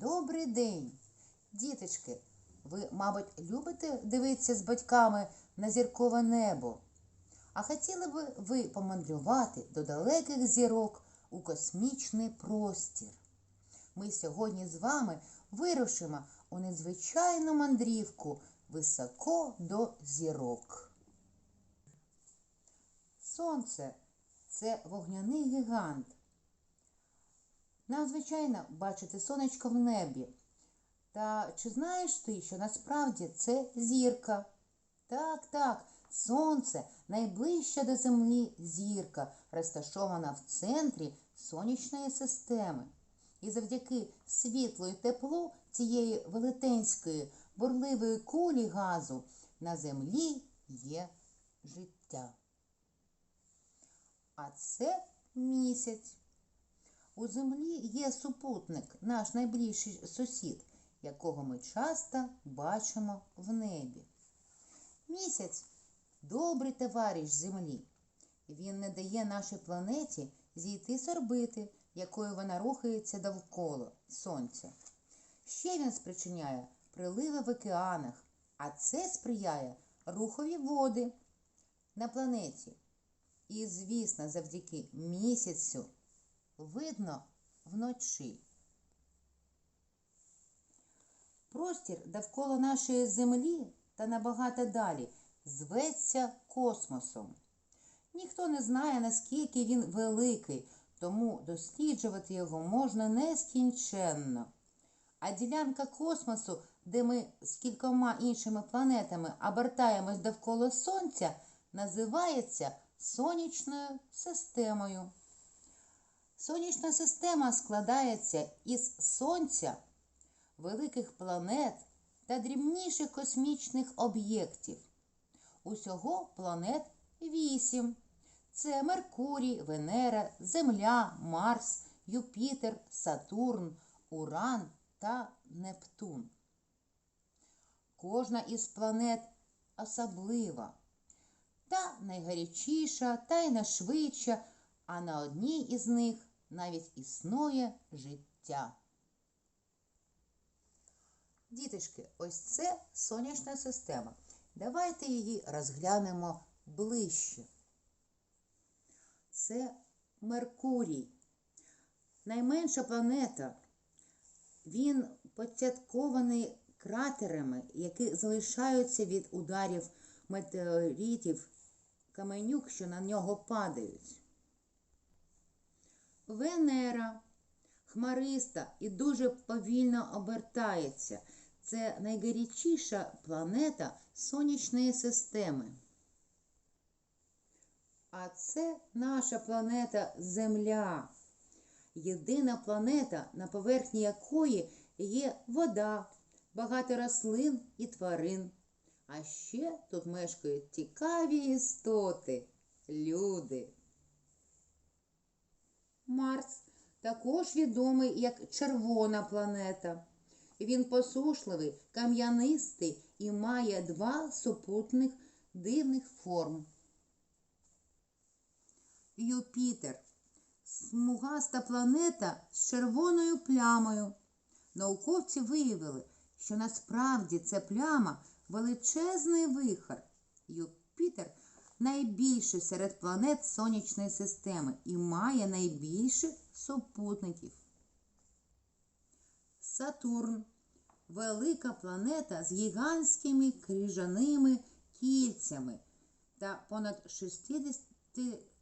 Добрий день, діточки. Ви, мабуть, любите дивитися з батьками на зіркове небо. А хотіли б ви помандрувати до далеких зірок у космічний простір. Ми сьогодні з вами вирушимо у незвичайну мандрівку високо до зірок. Сонце це вогняний гігант. Надзвичайно бачити сонечко в небі. Та чи знаєш ти, що насправді це зірка? Так, так, сонце найближча до землі зірка, розташована в центрі сонячної системи. І завдяки світлу і теплу цієї велетенської бурливої кулі газу на землі є життя. А це місяць. У землі є супутник, наш найближчий сусід, якого ми часто бачимо в небі. Місяць добрий товариш землі. Він не дає нашій планеті зійти з орбити, якою вона рухається довкола Сонця. Ще він спричиняє приливи в океанах, а це сприяє рухові води на планеті. І, звісно, завдяки місяцю видно вночі. Простір довкола нашої землі та набагато далі зветься космосом. Ніхто не знає, наскільки він великий, тому досліджувати його можна нескінченно. А ділянка космосу, де ми з кількома іншими планетами обертаємось довкола Сонця, називається сонячною системою. Сонячна система складається із Сонця, великих планет та дрібніших космічних об'єктів. Усього планет вісім. Це Меркурій, Венера, Земля, Марс, Юпітер, Сатурн, Уран та Нептун. Кожна із планет особлива та найгарячіша, та й найшвидша, а на одній із них навіть існує життя. Діточки, ось це сонячна система. Давайте її розглянемо ближче. Це Меркурій. Найменша планета. Він поцяткований кратерами, які залишаються від ударів метеоритів, каменюк, що на нього падають. Венера хмариста і дуже повільно обертається. Це найгарячіша планета сонячної системи. А це наша планета Земля. Єдина планета, на поверхні якої є вода, багато рослин і тварин. А ще тут мешкають цікаві істоти, люди. Марс також відомий як червона планета. Він посушливий, кам'янистий і має два супутних дивних форм. Юпітер смугаста планета з червоною плямою. Науковці виявили, що насправді ця пляма величезний вихор. Юпітер найбільший серед планет сонячної системи і має найбільше супутників. Сатурн велика планета з гігантськими крижаними кільцями та понад 60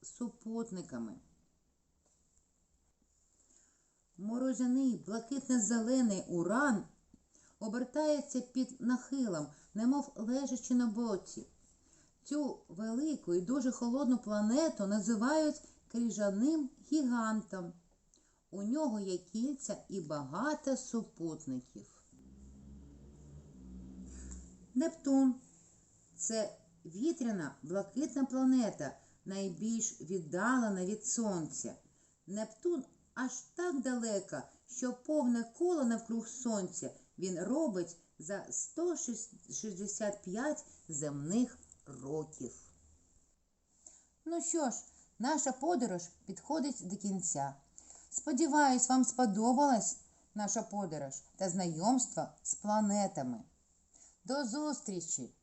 супутниками. Морозяний блакитно-зелений уран обертається під нахилом, немов лежачи на боці. Цю велику і дуже холодну планету називають крижаним гігантом. У нього є кільця і багато супутників. Нептун це вітряна блакитна планета, найбільш віддалена від Сонця. Нептун аж так далеко, що повне коло навкруг Сонця він робить за 165 земних років. Ну що ж, наша подорож підходить до кінця. Сподіваюсь, вам сподобалась наша подорож та знайомство з планетами. До зустрічі!